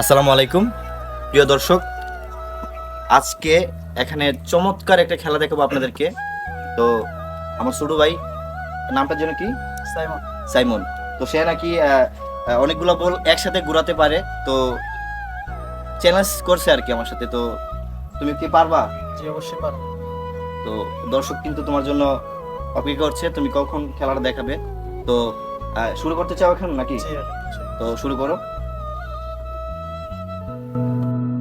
আসসালামু আলাইকুম। প্রিয় দর্শক আজকে এখানে চমৎকার একটা খেলা দেখাবো আপনাদেরকে। তো আমার ছোট ভাই নামটার জন্য কি? সাইমন। সাইমন। তো সে নাকি অনেকগুলো বল একসাথে ঘুরাতে পারে। তো চ্যালেঞ্জ করছে আর কি আমার সাথে। তো তুমি কি পারবা? জি অবশ্যই পারো তো দর্শক কিন্তু তোমার জন্য অপেক্ষা করছে তুমি কখন খেলাটা দেখাবে? তো শুরু করতে চাও এখন নাকি? তো শুরু করো। you